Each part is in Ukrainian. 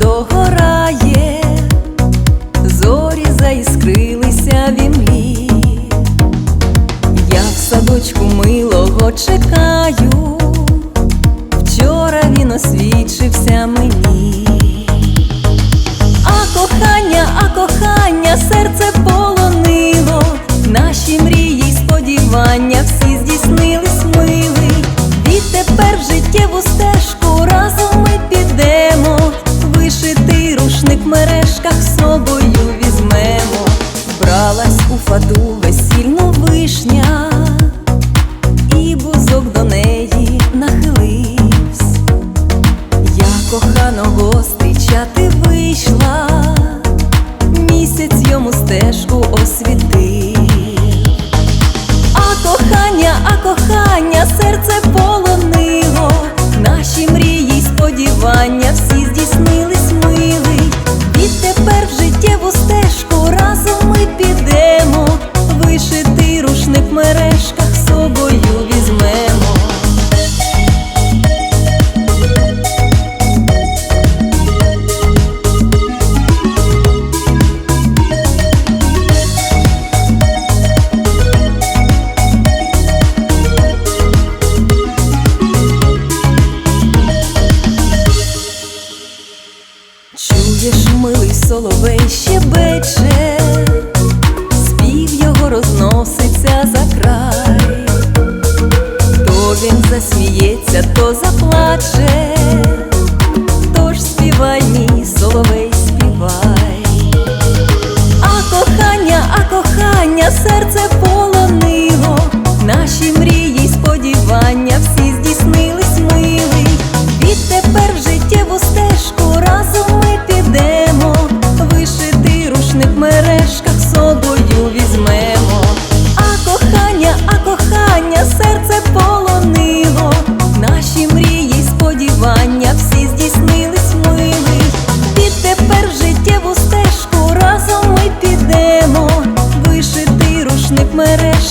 догорає, зорі заіскрилися в імлі. Я в садочку милого чекаю, вчора він освічився мені. В мережках з собою візьмемо. Бралась у фату весільну вишня, і бузок до неї нахилився. Я коханого зустрічати вийшла, місяць йому стежку освітив. А кохання, а кохання, серце полонило, наші мрії й сподівання всі милий соловей щебече, спів його розноситься за край, то він засміється, то заплаче, тож співай мій соловей співай. А кохання, а кохання, серце полонило, наші мрії, сподівання всі.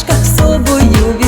доріжках з собою.